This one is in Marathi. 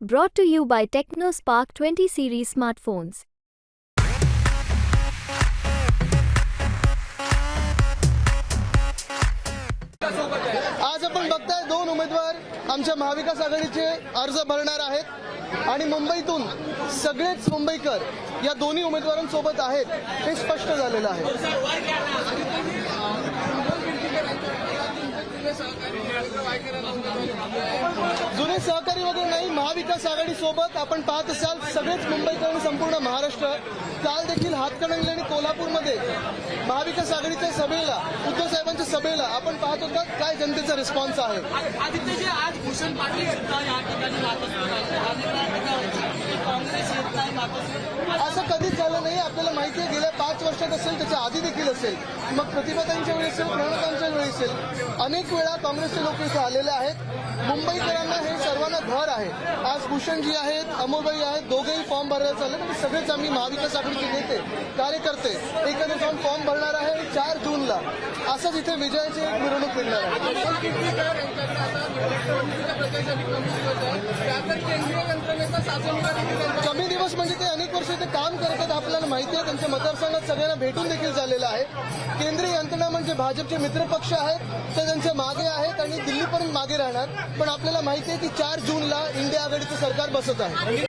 Brought to you by TechnoSpark 20 series smartphones. आज आपण बघताय दोन उमेदवार आमच्या महाविकास आघाडीचे अर्ज भरणार आहेत आणि मुंबईतून सगळेच मुंबईकर या दोन्ही उमेदवारांसोबत आहेत हे स्पष्ट झालेलं आहे जुने सहकारी वगैरे नाही महाविकास आघाडी सोबत आपण पाहत असाल सगळेच मुंबईकर आणि संपूर्ण महाराष्ट्र काल देखील हातकणंगले आणि कोल्हापूरमध्ये महाविकास आघाडीच्या सभेला उद्धव साहेबांच्या सभेला आपण पाहत होतात काय जनतेचा रिस्पॉन्स आहे? आज भूषण पाटील नाही असं कधीच झालं नाही आपल्याला माहिती आहे वर्षात असेल त्याच्या आधी देखील असेल. मग प्रतिभातांच्या वेळी असेल प्रणतांच्या वेळी असेल अनेक वेळा काँग्रेसचे लोक इथे आलेले आहेत. मुंबईकरांना हे सर्वांना घर आहे. आज भूषणजी आहेत अमोलबाई आहेत दोघेही फॉर्म भरायला चालले म्हणजे सगळेच आम्ही महाविकास आघाडीचे नेते कार्यकर्ते एकत्र जाऊन फॉर्म भरणार आहे चार जूनला असंच इथे विजयाची एक मिरवणूक निघणार आहे. कमी म्हणजे ते अनेक वर्ष ते काम करत आहेत आपल्याला माहिती आहे. त्यांच्या मतदारसंघात सगळ्यांना भेटून देखील झालेलं आहे. केंद्रीय यंत्रणा म्हणजे भाजपचे मित्रपक्ष आहेत ते त्यांच्या मागे आहेत आणि दिल्लीपर्यंत मागे राहणार. पण आपल्याला माहिती आहे की चार जूनला इंडिया आघाडीचं सरकार बसत आहे.